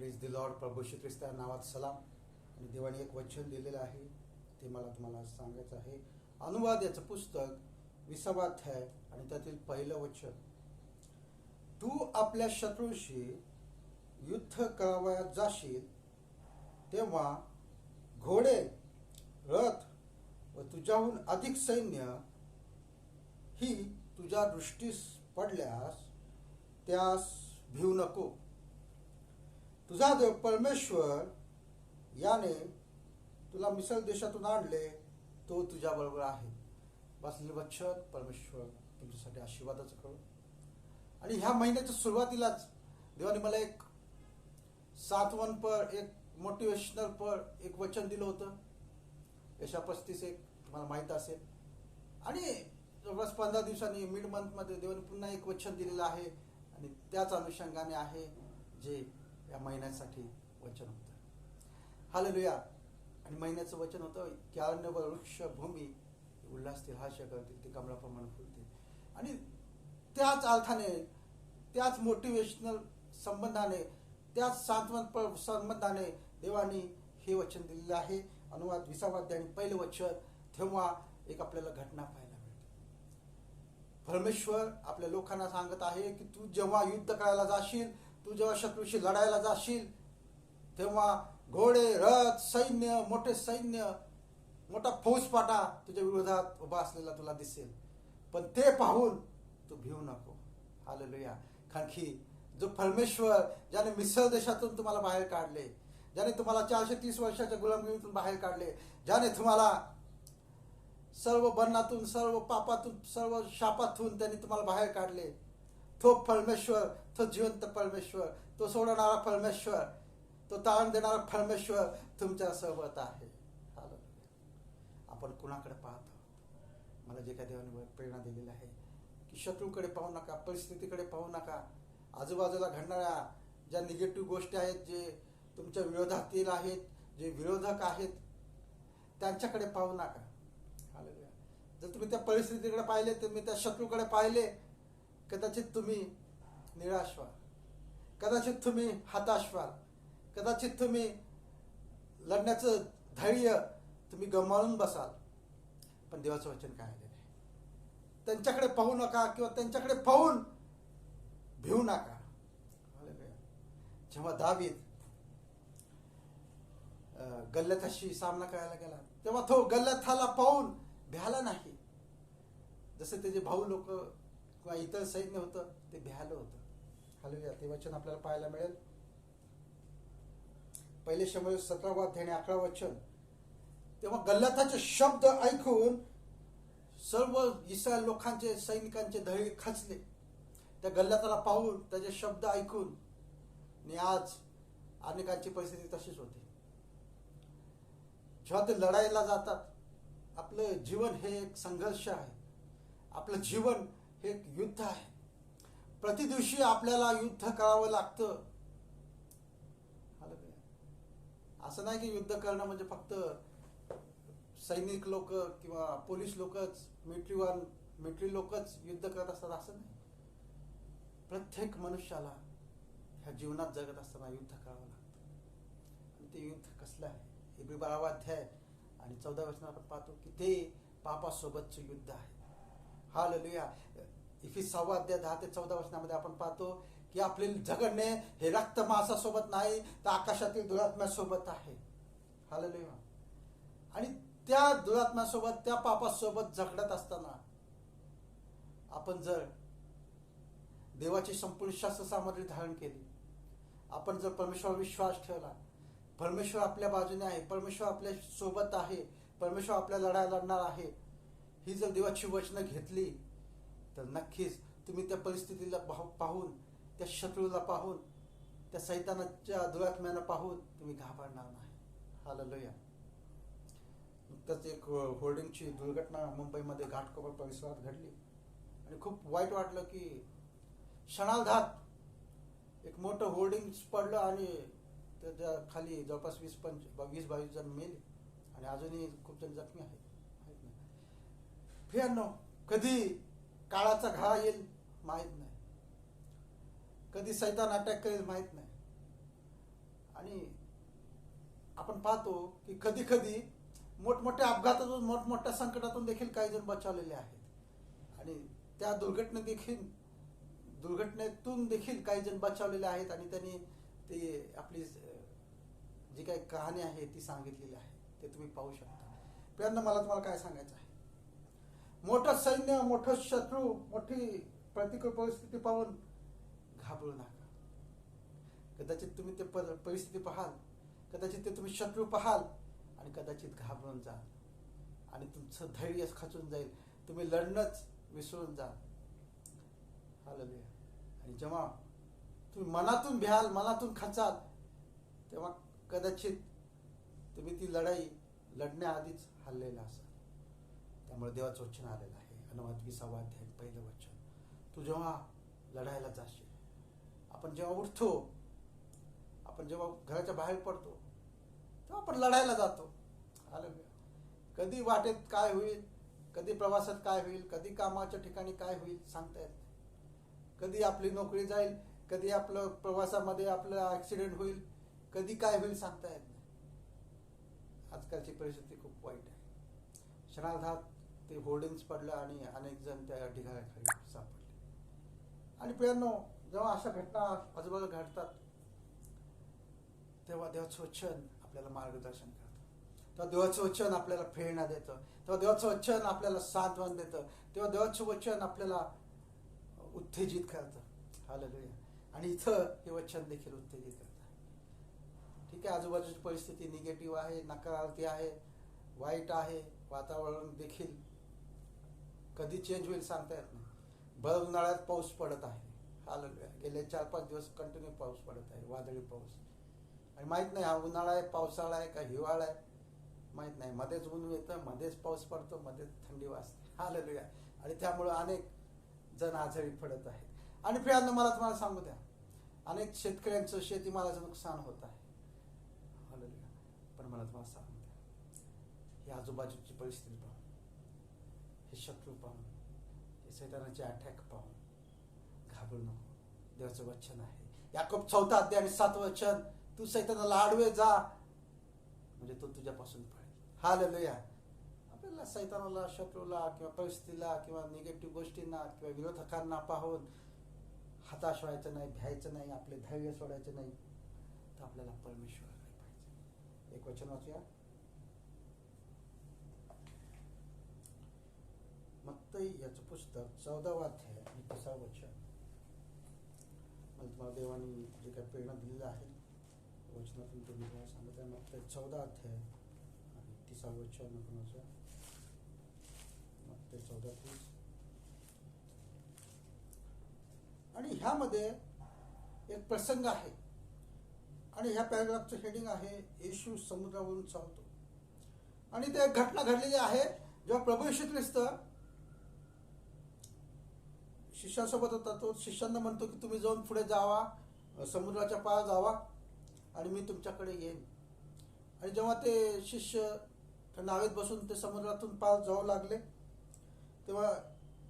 Praise the lord प्रभू श्री नावात सलाम. आणि देवाने एक वचन दिलेलं आहे ते मला तुम्हाला सांगायचं आहे. अनुवाद याचं पुस्तक विसावा अध्याय आणि त्यातील पहिलं वचन. तू आपल्या शत्रूशी युद्ध करावयात जाशील तेव्हा घोडे रथ व तुझ्याहून अधिक सैन्य ही तुझ्या दृष्टीस पडल्यास त्यास भिवू नको. तुझा देव परमेश्वर याने तुला मिसल देशातून आणले तो तुझ्या बरोबर आहे. वाचलेले वचन परमेश्वर तुमच्यासाठी आशीर्वादाचं करू आणि ह्या महिन्याच्या सुरुवातीलाच देवाने मला एक सातवन पर एक मोटिवेशनल पर एक वचन दिलं होतं. यशा पस्तीस एक तुम्हाला माहीत असेल. आणि जवळपास पंधरा दिवसांनी मिड मंथमध्ये देवाने पुन्हा एक वचन दिलेलं आहे. आणि त्याच अनुषंगाने आहे जे या महिन्यासाठी वचन होतं. हालेलुया. आणि महिन्याचं वचन होतं की अन्न व वृक्ष भूमी उल्हासतील हास्य करतील ते कमळाप्रमाणे फुलतील. आणि त्याच अर्थाने त्याच मोटिवेशनल संबंधाने त्याच सांत्वन संबंधाने देवाने हे वचन दिलेलं आहे. अनुवाद विसावाद्य आणि पहिलं वचन तेव्हा एक आपल्याला घटना पाहायला मिळते. परमेश्वर आपल्या लोकांना सांगत आहे की तू जेव्हा युद्ध करायला जाशील तू जेव्हा शत्रूशी लढायला जाशील तेव्हा घोडे रथ सैन्य मोठे सैन्य मोठा फौजपाटा तुझ्या विरोधात उभा असलेला तुला दिसेल. पण ते पाहून तू भिवू नको. हालेलुया. कारण की जो परमेश्वर ज्याने मिसळ देशातून तुम्हाला बाहेर काढले ज्याने तुम्हाला चारशे तीस वर्षाच्या गुलामगिरीतून बाहेर काढले ज्याने तुम्हाला सर्व बन्नातून सर्व पापातून सर्व शापातून त्यांनी तुम्हाला बाहेर काढले तो परमेश्वर तो जिवंत परमेश्वर तो सोडणारा परमेश्वर तो तारण देणारा परमेश्वर तुमच्यासोबत आहे. आपण कुणाकडे पाहतो? मला जे काही देवाने प्रेरणा दिलेली आहे की शत्रूकडे पाहू नका परिस्थितीकडे पाहू नका. आजूबाजूला घडणाऱ्या ज्या निगेटिव्ह गोष्टी आहेत जे तुमच्या विरोधातील आहेत जे विरोधक आहेत त्यांच्याकडे पाहू नका. जर तुम्ही त्या परिस्थितीकडे पाहिले तुम्ही त्या शत्रूकडे पाहिले कदाचित तुम्ही निराश व्हा कदाचित तुम्ही हताश व्हाल कदाचित तुम्ही लढण्याचं धैर्य तुम्ही गमावून बसाल. पण देवाचं वचन काय आलेलं आहे? त्यांच्याकडे पाहू नका किंवा त्यांच्याकडे पाहून भिवू नका. जेव्हा दावीद गल्लथाशी सामना करायला गेला तेव्हा तो गल्लथाला पाहून भ्याला नाही. जसे त्याचे भाऊ लोक किंवा इतर सैन्य होतं ते भ्यालं होतं. हालेलुया ते वचन आपल्याला पाहायला मिळेल. पहिले शंभर सतरावा अध्याय आणि अकरा वचन. तेव्हा गल्लथाचे शब्द ऐकून सर्व इस्रायल लोकांचे सैनिकांचे धळे खचले. त्या गल्लताला पाहून त्याचे शब्द ऐकून आणि आज अनेकांची परिस्थिती तशीच होती. जेव्हा ते लढाईला जातात आपलं जीवन हे एक संघर्ष आहे. आपलं जीवन हे एक युद्ध आहे. प्रतिदिवशी आपल्याला युद्ध करावं लागतं. असं नाही की युद्ध करणं म्हणजे फक्त सैनिक लोक किंवा पोलीस लोकच मिलिटरीवान मिलिटरी लोकच युद्ध करत असतात असं नाही. प्रत्येक मनुष्याला ह्या जीवनात जगत असताना युद्ध करावं लागतं. आणि ते युद्ध कसलं आहे? हे बारावा अध्याय आणि चौदा वचन आपण पाहतो की ते पापासोबतचं युद्ध आहे. हा ललुया इफी सव्वा अध्याय दहा ते चौदा वर्षांमध्ये आपण पाहतो की आपले झगडणे हे रक्त मांसासोबत नाही तर आकाशातील दुरात्म्यासोबत आहे. हालेलुया. आणि त्या दुरात्म्यासोबत त्या पापासोबत झगडत असताना आपण जर देवाची संपूर्ण शास्त्र सामग्री धारण केली आपण जर परमेश्वर विश्वास ठेवला परमेश्वर आपल्या बाजूने आहे परमेश्वर आपल्यासोबत आहे परमेश्वर आपल्या लढाया लढणार आहे ही जर देवाची वचनं घेतली तर नक्कीच तुम्ही त्या परिस्थितीला पाहून त्या शत्रूला पाहून त्या सैतानाच्या दुरात्म्यानं पाहून तुम्ही घाबरणार नाही. हालेलुया. नुकतंच एक हो-, होर्डिंगची दुर्घटना मुंबईमध्ये घाटकोपर परिसरात घडली. आणि खूप वाईट वाटलं की क्षणार्धात एक मोठं होर्डिंग पडलं आणि त्याच्याखाली जवळपास वीस पंच वीस बावीस जण मेले. आणि अजूनही खूप जण जखमी आहेत. फियानो कधी काळाचा घा येईल माहीत नाही. कधी सैतान अटॅक करेल माहीत नाही. आणि आपण पाहतो की कधी कधी मोठमोठ्या अपघातातून मोठमोठ्या संकटातून देखील काही जण बचावलेले आहेत. आणि त्या दुर्घटने देखील दुर्घटनेतून देखील काही जण बचावलेले आहेत आणि त्यांनी ते आपली जी काही कहाणी आहे ती सांगितलेली आहे ते तुम्ही पाहू शकता. पहिल्यांदा मला तुम्हाला काय सांगायचं आहे? मोठं सैन्य मोठं शत्रू मोठी प्रतिकूल परिस्थिती पाहून घाबरू नका. कदाचित तुम्ही ते पर- परिस्थिती पाहाल कदाचित ते तुम्ही शत्रू पाहाल आणि कदाचित घाबरून जाल. आणि तुमचं धैर्य खचून जाईल. तुम्ही लढणंच विसरून जाल. हालेलुया. आणि जेव्हा तुम्ही मनातून भ्याल मनातून खचाल तेव्हा कदाचित तुम्ही ती लढाई लढण्याआधीच हल्लेला असाल. त्यामुळे देवाचं वचन आलेलं आहे. अनुवाद विसावा अध्याय पहिलं वचन. तू जेव्हा लढायला जाशील आपण जेव्हा उठतो आपण जेव्हा घराच्या बाहेर पडतो तेव्हा आपण लढायला जातो. आलं कधी वाटेत काय होईल कधी प्रवासात काय होईल कधी कामाच्या ठिकाणी काय होईल सांगता येत नाही. कधी आपली नोकरी जाईल कधी आपलं प्रवासामध्ये आपलं ऍक्सिडेंट होईल कधी काय होईल सांगता येत नाही. आजकालची परिस्थिती खूप वाईट आहे. क्षणार्धात ते होर्डिंग्स पडलं आणि अनेक जण त्या ढिगाऱ्याखाली सापडले. आणि प्रियांनो जेव्हा अशा घटना आजूबाजू घडतात तेव्हा देवाचं वचन आपल्याला मार्गदर्शन करतं. तेव्हा देवाचं वचन आपल्याला प्रेरणा देतं. तेव्हा देवाचं वचन आपल्याला सांत्वन देतं. तेव्हा देवाचं वचन आपल्याला उत्तेजित करतं. हालेलुया. आणि इथं हे वचन देखील उत्तेजित करतं. ठीक आहे आजूबाजूची परिस्थिती निगेटिव्ह आहे नकारार्थी आहे वाईट आहे वातावरण देखील कधी चेंज होईल सांगता येत नाही. भर उन्हाळ्यात पाऊस पडत आहे. हालेलुया गेले चार पाच दिवस कंटिन्यू पाऊस पडत आहे वादळी पाऊस. आणि माहीत नाही हा उन्हाळा आहे पावसाळा आहे का हिवाळा आहे. माहीत नाही. मध्येच ऊन येतं मध्येच पाऊस पडतो मध्येच थंडी वाजते. हालेलुया. आणि त्यामुळं अनेक जण आजारी पडत आहेत. आणि प्रियांना मला तुम्हाला सांगू द्या. अनेक शेतकऱ्यांचं शेतीमालाचं नुकसान होत आहे. पण मला तुम्हाला सांगू द्या. ही आजूबाजूची परिस्थिती हे शत्रू पाहून हे सैतानाचे अटॅक पाहून घाबरू नको. देवाचं वचन आहे. याकोब चौथा अध्याय आणि सात वचन तू सैतानाला आडवे जा. म्हणजे तो तुझ्यापासून पळेल. हालेलुया आपल्याला सैतानाला शत्रूला किंवा परिस्थितीला किंवा निगेटिव्ह गोष्टींना किंवा विरोधकांना पाहून हताश व्हायचं नाही भ्यायचं नाही आपले धैर्य सोडायचं नाही तर आपल्याला परमेश्वराकडे पाहिजे एक वचन वाचूया. मत्तई याचं पुस्तक चौदावा अध्याय आणि तिसावं वचन. मला तुम्हाला देवाने जे काही प्रेरणा दिलेलं आहे वचनातून तुम्ही तुम्हाला सांगत आहे मग चौदा अध्याय आणि तिसावं वचन कोणाचं मग ते चौदा तीस. आणि ह्यामध्ये एक प्रसंग आहे. आणि ह्या पॅराग्राफचं हेडिंग आहे येशू समुद्रावरून चालतो. आणि ते एक घटना घडलेली आहे जेव्हा प्रभू येशू ख्रिस्त शिष्यासोबत होता तो. शिष्यांना म्हणतो की तुम्ही जाऊन पुढे जावा समुद्राच्या पार जावा आणि मी तुमच्याकडे येईन. आणि जेव्हा ते शिष्य नावेत बसून ते समुद्रातून पार जाऊ लागले तेव्हा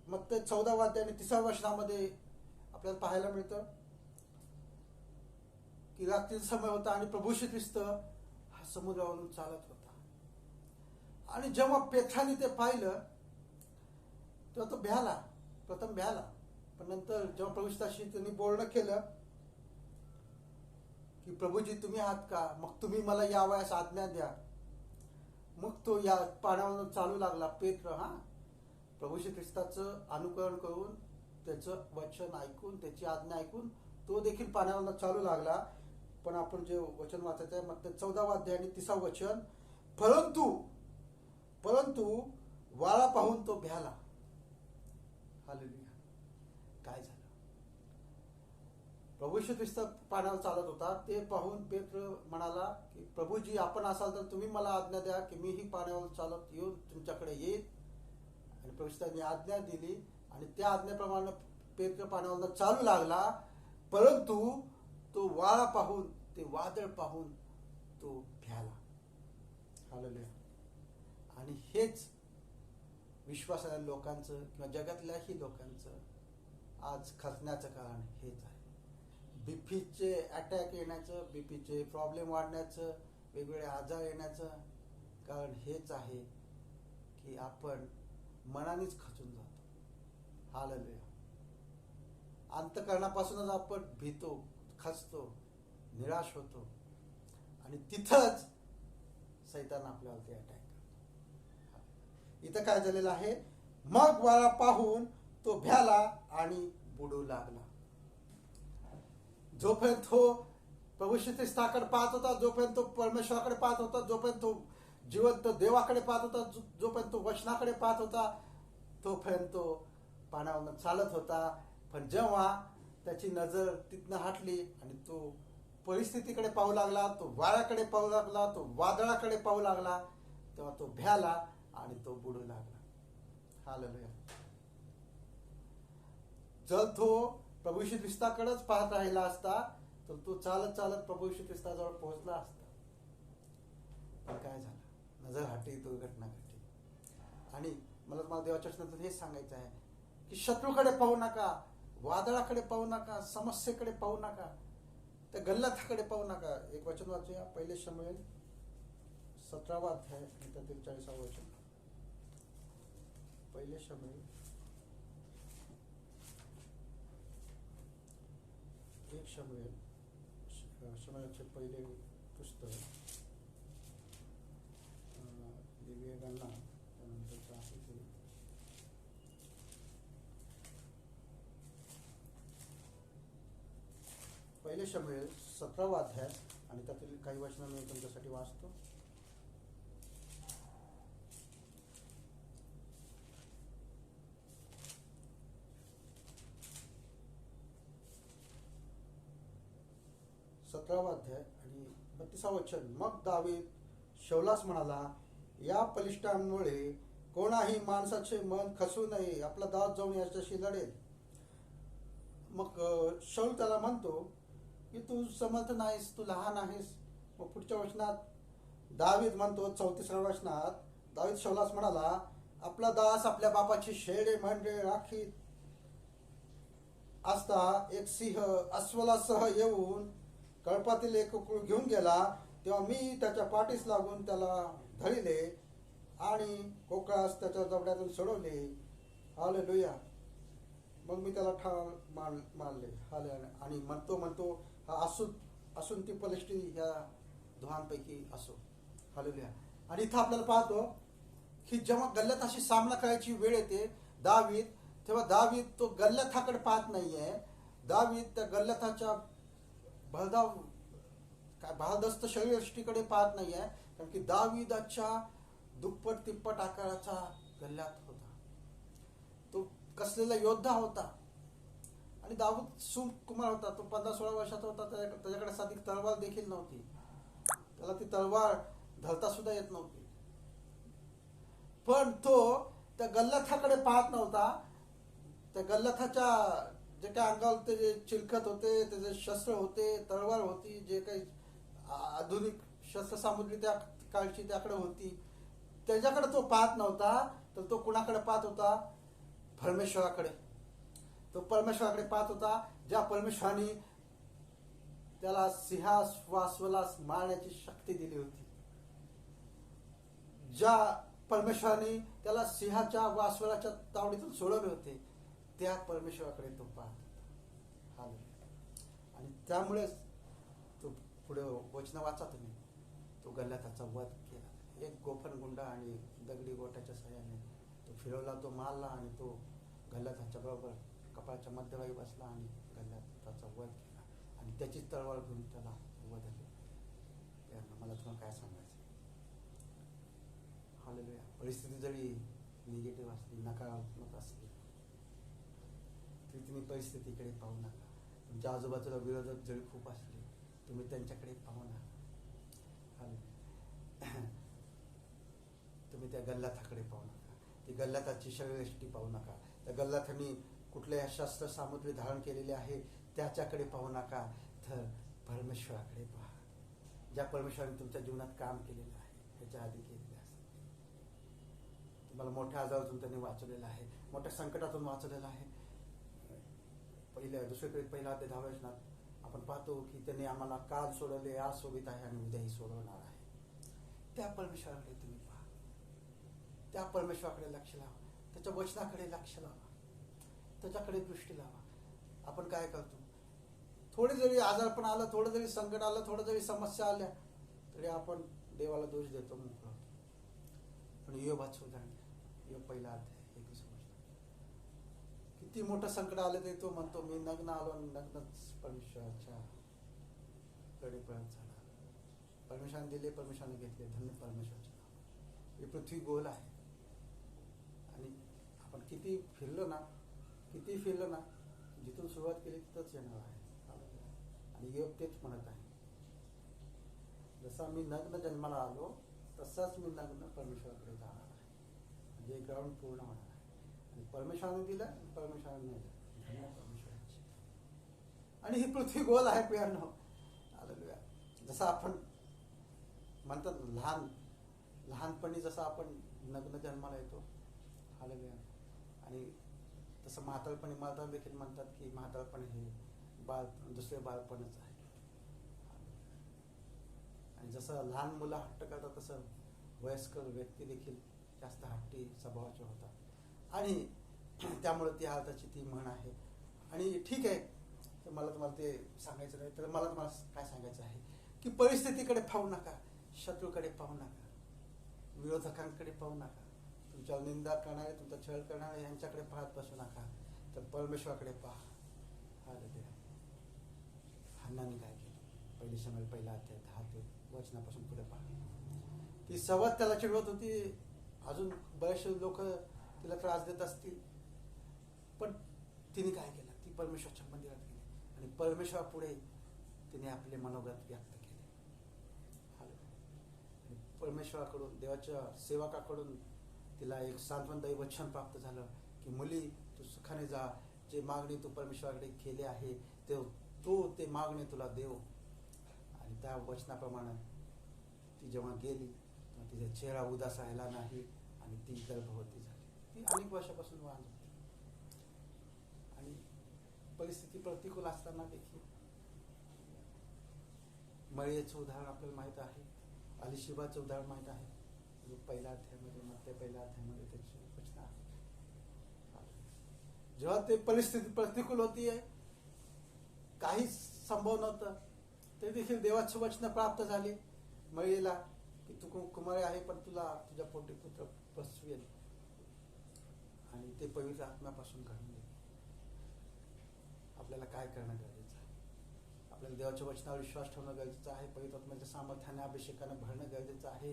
मग ते चौदा वाद्य आणि तिसऱ्या वर्षामध्ये आपल्याला पाहायला मिळतं की रात्रीचा समय होता आणि प्रभूशी ख्रिस्त हा समुद्रावरून चालत होता. आणि जेव्हा पेठाने ते पाहिलं तेव्हा तो भ्याला प्रथम भ्याला. पण नंतर जेव्हा प्रभूताशी त्यांनी बोलणं केलं की प्रभूजी तुम्ही आहात का? मग तुम्ही मला या वयास आज्ञा द्या. मग तो या पाण्यावर चालू लागला. पेत्र हा. प्रभू ख्रिस्ताचं अनुकरण करून त्याचं वचन ऐकून त्याची आज्ञा ऐकून तो देखील पाण्यावर चालू लागला. पण आपण जे वचन वाचायचं आहे मग ते चौदावा अध्याय आणि तिसा वचन परंतु परंतु वाळा पाहून तो भ्याला. हालेलुया. काय झालं? प्रभू ख्रिस्त पाण्यावर चालत होता. ते पाहून पेत्र म्हणाला की प्रभूजी आपण असाल तर तुम्ही मला आज्ञा द्या की मीही पाण्यावर चालत येऊन तुमच्याकडे येईल आणि प्रभूस्तांनी आज्ञा दिली आणि त्या आज्ञेप्रमाणे पेत्र पाण्यावर चालू लागला. परंतु तो वाळा पाहून ते वादळ पाहून तो भ्याला. हालेलुया. आणि हेच विश्वासाच्या लोकांचं किंवा जगातल्याही लोकांचं आज खचण्याचं कारण हेच आहे. बीपीचे अटॅक येण्याचं बीपीचे प्रॉब्लेम वाढण्याचं वेगवेगळे आजार येण्याचं कारण हेच आहे की आपण मनानेच खचून जातो. हाललूया. अंतकरणापासूनच आपण भीतो खचतो निराश होतो आणि तिथंच सैतान आपल्यावरती अटॅक करतो. इथं काय झालेलं आहे? मग मला पाहून तो भ्याला आणि बुडू लागला. जोपर्यंत तो प्रभू ख्रिस्ताकडे पाहत होता जोपर्यंत तो परमेश्वराकडे पाहत होता जोपर्यंत तो जिवंत देवाकडे पाहत होता जो- जोपर्यंत तो वचनाकडे पाहत होता तोपर्यंत तो पाण्यावर चालत होता. पण जेव्हा त्याची नजर तिथनं हटली आणि तो परिस्थितीकडे पाहू लागला तो वाऱ्याकडे पाहू लागला तो वादळाकडे पाहू लागला तेव्हा तो भ्याला आणि तो बुडू लागला. हालेलुया. जर तो प्रभू श्री ख्रिस्ताकडेच पाहत राहिला असता तर तो चालत चालत प्रभू श्री ख्रिस्ताजवळ पोहोचला असता. पण काय झालं? नजर हटी दुर्घटना घडली. आणि मला तुम्हाला देवाच्या नंतर हेच सांगायचं आहे की शत्रूकडे पाहू नका वादळाकडे पाहू नका समस्येकडे पाहू नका त्या गल्लाथाकडे पाहू नका. एक वचन वाचूया. पहिले शमवेल सतरावा अध्याय आणि त्यातील चाळीसावं वचन. पहिले शमवेल एक शमवेल शमयाचे पहिले पुस्तक अं, दिव्य गणना त्यानंतरचं आहे ते पहिले शमवेल सतरावा अध्याय आणि त्यातील काही वचनं मी तुमच्यासाठी वाचतो. सतरावा अध्याय आणि बत्तीसा वचन. मग दावीद शौलास म्हणाला या पलिष्ठांमुळे कोणाही माणसाचे मन खसू नये आपला दास जाऊन याच्याशी लढेल. मग शौल त्याला म्हणतो की तू समर्थ नाहीस तू लहान आहेस. मग पुढच्या वचनात दावीद म्हणतो चौतीसव्या वचनात दावीद शौलास म्हणाला आपला दास आपल्या बापाची शेडे म्हणजे राखीत असता एक सिंह अस्वलासह येऊन कळपातील एक कुळ घेऊन गेला तेव्हा मी त्याच्या पाठीस लागून त्याला धरिले आणि कोकळास त्याच्या जबड्यातून सोडवले. आले लुया मग मी त्याला ठार मार मारले आले आणि म्हणतो म्हणतो हा असून असून ती पलिष्ठी ह्या दोहांपैकी असो. हालेलुया. आणि इथं आपल्याला पाहतो की जेव्हा गल्लताशी सामना करायची वेळ येते दावीत तेव्हा दावीत तो गल्लथाकडे पाहत नाहीये. दावीत त्या गल्लथाच्या भरधाव काय भारदस्त शरीरष्टीकडे पाहत नाही आहे कारण की दाविदाच्या दुप्पट तिप्पट आकाराचा गल्ल्यात होता. तो कसलेला योद्धा होता. आणि दाऊद सुकुमार होता तो पंधरा सोळा वर्षाचा होता त्याच्याकडे साधी तलवार देखील नव्हती. त्याला ती तलवार धरता सुद्धा येत नव्हती. पण तो त्या गल्लथाकडे पाहत नव्हता. त्या गल्लथाच्या जे काही अंगावर ते जे चिलखत होते त्याचे शस्त्र होते तलवार होती जे काही आधुनिक आधुनिक शस्त्रसामुग्री त्या काळची त्याकडे होती त्याच्याकडे तो पाहत नव्हता तर तो कुणाकडे पाहत होता? परमेश्वराकडे. तो परमेश्वराकडे पाहत होता ज्या परमेश्वराने त्याला सिंहास वासवलास मारण्याची शक्ती दिली होती. ज्या परमेश्वराने त्याला सिंहाच्या वासवलाच्या तावडीतून सोडवले होते त्या परमेश्वराकडे तो पाहत. हा आणि त्यामुळेच तो पुढे वचन वाचा तुम्ही. तो गल्ल्याचा वध केला. एक गोफन गुंडा आणि दगडी गोट्याच्या सहाय्याने तो फिरवला तो मारला आणि तो गल्ल्याच्या बरोबर कपाळाच्या मध्यभागी बसला आणि गल्ल्याचा वध केला. आणि त्याची तळवळ घेऊन त्याला वध त्यानं मला तुम्हाला काय सांगायचं हालेलुया. परिस्थिती जरी निगेटिव्ह असली नकारात्मक असली तरी तुम्ही परिस्थितीकडे पाहू नका. तुमच्या आजूबाजूला विरोधक जरी खूप असले तुम्ही त्यांच्याकडे पाहू नका. तुम्ही त्या गल्लाथाकडे पाहू नका. ती गल्लाथाची शरीरष्टी पाहू नका. त्या गल्लाथांनी कुठल्या शस्त्र सामुद्री धारण केलेली आहे त्याच्याकडे पाहू नका. तर परमेश्वराकडे पहा. ज्या परमेश्वराने तुमच्या जीवनात काम केलेलं आहे त्याच्या आधी केलेलं असतं तुम्हाला मोठ्या आजारातून त्यांनी वाचवलेलं आहे मोठ्या संकटातून वाचवलेलं आहे. पहिल्या दुसरीकडे पहिला ते दहाव्या वचनात आपण पाहतो की त्याने आम्हाला काल सोडवले आज सोडित आहे आणि उद्याही सोडवणार आहे. त्या परमेश्वराकडे तुम्ही पहा. त्या परमेश्वराकडे लक्ष लावा. त्याच्या वचनाकडे लक्ष लावा. त्याच्याकडे दृष्टी लावा. आपण काय करतो? थोडे जरी आजारपण आलं थोडं जरी संकट आलं थोडं जरी समस्या आल्या तरी आपण देवाला दोष देतो मोकळं पण यो वाचू घ्या. योग पहिला अध्याय. किती मोठं संकट आलं ते तो म्हणतो मी नग्न आलो आणि नग्नच परमेश्वराच्या कडे झाला परमेश्वराने दिले परमेश्वराने घेतले. धन्य परमेश्वराचे नाव ही पृथ्वी गोल आहे. आणि आपण किती फिरलो ना किती फिरलो ना जिथून सुरुवात केली तिथंच येणार आहे. आणि योग तेच म्हणत आहे. जसा मी नग्न जन्माला आलो तसाच मी नग्न परमेश्वराकडे जाणार आहे. म्हणजे ग्राउंड पूर्ण होणार. परमेश्वराने दिलं परमेश्वराने नाही दिलं. धन्य आणि ही पृथ्वी गोल आहे पियानो आलं जसं आपण म्हणतात लहान लहानपणी जसं आपण नग्न जन्माला येतो. आलं आणि तसं म्हातारपणी म्हातार देखील म्हणतात की म्हातारपण हे बाळ दुसरे बाळपणच आहे. आणि जसं लहान मुलं हट्ट करतात तसं वयस्कर व्यक्ती देखील जास्त हट्टी स्वभावाचे होतात. आणि त्यामुळे ती आताची ती म्हण आहे. आणि ठीक आहे तर मला तुम्हाला ते सांगायचं नाही तर मला तुम्हाला काय सांगायचं आहे? की परिस्थितीकडे पाहू नका शत्रूकडे पाहू नका विरोधकांकडे पाहू नका. तुमच्या निंदा करणारे तुमचा छळ करणारे यांच्याकडे पाहत बसू नका. तर परमेश्वराकडे पहा. हा काय केलं पहिली समज पहिला अध्याय दहा ते वचनापासून पुढे पहा. ती सवत त्याला चिडवत होती. अजून बरेचसे लोक तिला त्रास देत असतील. पण तिने काय केलं? ती परमेश्वरच्या मंदिरात गेली आणि परमेश्वरापुढे तिने आपले मनोगत व्यक्त केले. आणि परमेश्वराकडून देवाच्या सेवकाकडून तिला एक सांत्वनदायी वचन प्राप्त झालं की मुली तू सुखाने जा. जे मागणी तू परमेश्वराकडे केले आहे ते तो ते मागणे तुला देव आणि त्या वचनाप्रमाणे ती जेव्हा गेली तेव्हा तिचा चेहरा उदास राहिला नाही आणि ती गर्भवती झाली. ती अनेक वर्षापासून वाहन होती. परिस्थिती प्रतिकूल असताना देखील. मळीचं उदाहरण आपल्याला माहीत आहे. अलिशिबाचं उदाहरण माहीत आहे. जो पहिल्या अध्यायामध्ये मग पहिल्या अध्यायामध्ये त्याची प्रश्न आहे जेव्हा ते परिस्थिती प्रतिकूल होतीये काहीच संभव नव्हतं. ते देखील देवाची वचन प्राप्त झाली. मळीला की तू कु- कुमारी आहे पण तुला तुझ्या पोटी पुत्र बसवेल आणि ते पवित्र आत्म्यापासून घडणार. आपल्याला काय करणं गरजेचं आहे? आपल्याला देवाच्या वचनावर विश्वास ठेवणं गरजेचं आहे. पवित्रात्म्याच्या सामर्थ्याने अभिषेकानं भरणं गरजेचं आहे.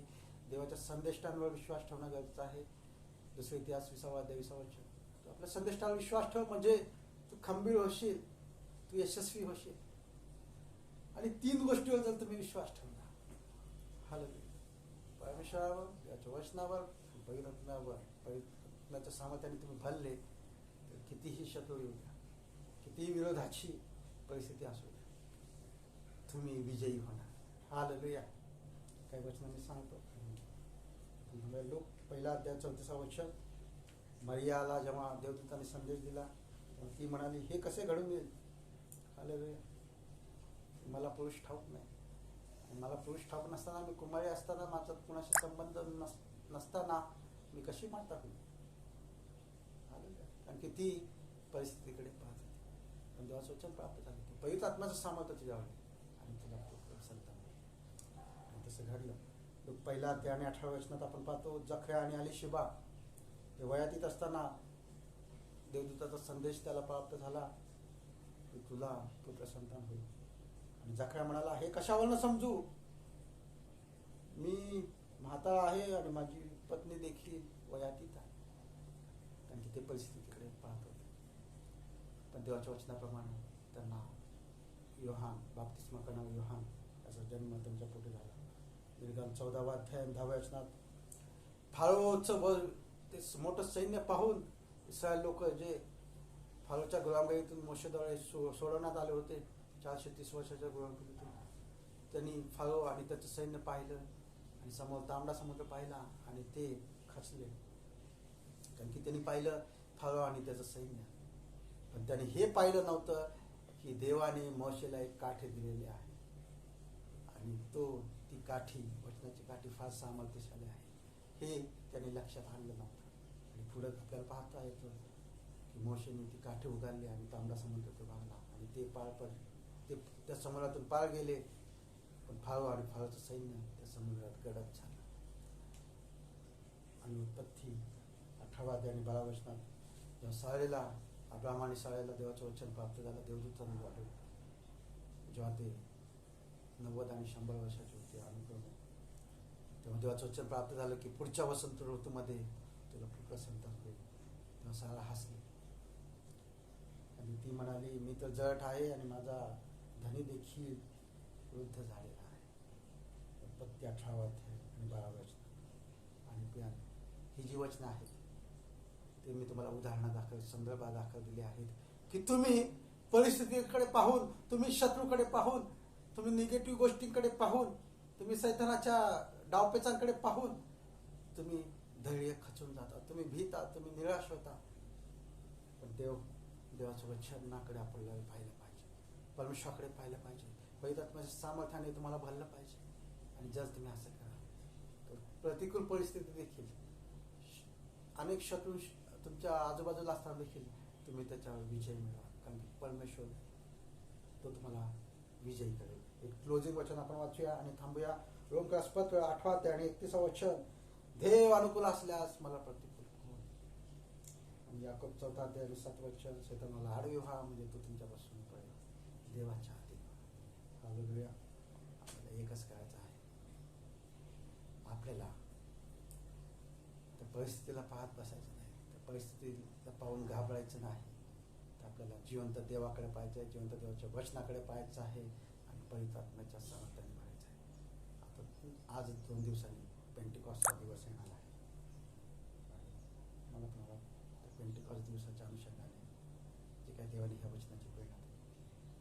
देवाच्या संदेष्टांवर विश्वास ठेवणं गरजेचं आहे. दुसरे इतिहास विसावा देविसावा तू आपल्या संदेष्टावर विश्वास ठेव म्हणजे तू खंबीर होशील. तू यशस्वी होशील. आणि तीन गोष्टीवर जर तुम्ही विश्वास ठेवला. हालेलुया. परमेश्वरावर याच्या वचनावर पवित्रात्म्यावर पवित्रात्म्याच्या सामर्थ्याने तुम्ही भरले तर कितीही शत्रू येऊ द्या. ती विरोधाची परिस्थिती असू द्या. तुम्ही विजयी होणार. हालेलुया. काही वचन मी सांगतो. म्हणजे लोक पहिला अध्याय चौतीसा वचन. मरियाला जेव्हा देवदूताने संदेश दिला तेव्हा ती म्हणाली हे कसे घडून येईल? हालेलुया. मला पुरुष ठाऊक नाही. आणि मला पुरुष ठाऊक नसताना मी कुमारी असताना माझा कुणाशी संबंध नस नसताना मी कशी म्हणता होईल कारण की ती परिस्थितीकडे पाहते पण देवाचं वचन प्राप्त झालं. की पवित्र आत्म्याचं सामर्थ्य तुझ्यावर आणि तुला पुत्र आणि तसं घडलं. लोक पहिला ते आणि अठरा वचनात आपण पाहतो जखऱ्या आणि आली शिबा ते वयातीत असताना देवदूताचा संदेश त्याला प्राप्त झाला की तुला पुत्र संतान होईल. आणि जखऱ्या म्हणाला हे कशावरनं समजू? मी म्हातारा आहे आणि माझी पत्नी देखील वयातीत आहे. कारण की ते परिस्थिती देवाच्या वचनाप्रमाणे त्यांना योहान बाप्तिस्मा करणारा योहान याचा जन्म त्यांच्या पोटी झाला. निर्गम चौदावा अध्याय दहाव्या वचनात फाळोचं व ते मोठं सैन्य पाहून इस्रायल लोक जे फाळोच्या गुलामगिरीतून मोशेद्वारे सो सोडवण्यात आले होते चारशे तीस वर्षाच्या गुलामगिरीतून. त्यांनी फाळो आणि त्याचं सैन्य पाहिलं आणि समोर तांबडा समुद्र पाहिला आणि ते खचले. कारण की त्यांनी पाहिलं फाळो आणि त्याचं सैन्य. पण त्याने हे पाहिलं नव्हतं की देवाने मौशेला एक काठी दिलेली आहे. आणि तो ती काठी वचनाची काठी फार सामर्थ्यशाली आहे. हे त्याने लक्षात आणलं नव्हतं. आणि पुढं आपल्याला पाहता येतं की मोशेने ती काठी उगारली आणि तांबडा समुद्र तो वाहला आणि ते पार पड ते त्या समुद्रातून पार गेले. पण फाळू आणि फाळूचं सैन्य त्या समुद्रात गडप झालं. आणि उत्पत्ती अठरावा आणि बारा वचनात जेव्हा साळेला अब्राम आणि साळेला देवाचं वचन प्राप्त झालं. देवदूतांनी वाढवलं जेव्हा ते नव्वद आणि शंभर वर्षाचे होते अनुक्रमे तेव्हा देवाचं वचन प्राप्त झालं की पुढच्या वसंत ऋतूमध्ये तुला पुत्र संतान होईल. तेव्हा सारा हसली. आणि ती म्हणाली मी तर जट आहे आणि माझा धनी देखील वृद्ध झालेला आहे. उत्पत्ती अठरावा आणि बारा वचन. आणि ही जी वचनं आहेत ते मी तुम्हाला उदाहरणादाखल संदर्भादाखल दिले आहेत. की तुम्ही परिस्थितीकडे पाहून तुम्ही शत्रूकडे पाहून तुम्ही निगेटिव्ह गोष्टींकडे पाहून तुम्ही सैतानाच्या डावपेचांकडे पाहून तुम्ही धैर्य खचून जाता तुम्ही भीता तुम्ही निराश होता. पण देव देवासोबत वचनाकडे आपल्याला पाहिलं पाहिजे. परमेश्वराकडे पाहिलं पाहिजे. पैतात्म्याच्या सामर्थ्याने तुम्हाला भरलं पाहिजे. आणि जर तुम्ही असं करा तर प्रतिकूल परिस्थिती देखील. अनेक शत्रू तुमच्या आजूबाजूला असताना देखील. तुम्ही त्याच्यावर विजय मिळवा. कारण की परमेश्वर तो तुम्हाला विजयी करेल. एक क्लोजिंग वचन आपण वाचूया आणि थांबूया. रोमकास पत्र आठवा ते आणि एकतीसा वचन. देव अनुकूल असल्यास मला प्रतिकूल म्हणजे आणि याकोब चौथा ते आणि सात वचन. शैतानाला आडवी व्हा म्हणजे तो तुमच्यापासून पडेल. देवाच्या हाती. हालेलुया. आपल्याला एकच करायचं आहे. आपल्याला त्या परिस्थितीला पाहत बसायचं परिस्थितीला पाहून घाबरायचं नाही. तर आपल्याला जिवंत देवाकडे पाहायचं आहे जिवंत देवाच्या वचनाकडे पाहायचं आहे आणि परितात्म्याच्या सामर्थ्याने पाहायचं आहे. आता आज दोन दिवसांनी पेंटिकॉसचा दिवस येणार आहे. मला तुम्हाला त्या पेंटिकॉस दिवसाच्या अनुषंगाने जे काही देवाने ह्या वचनाची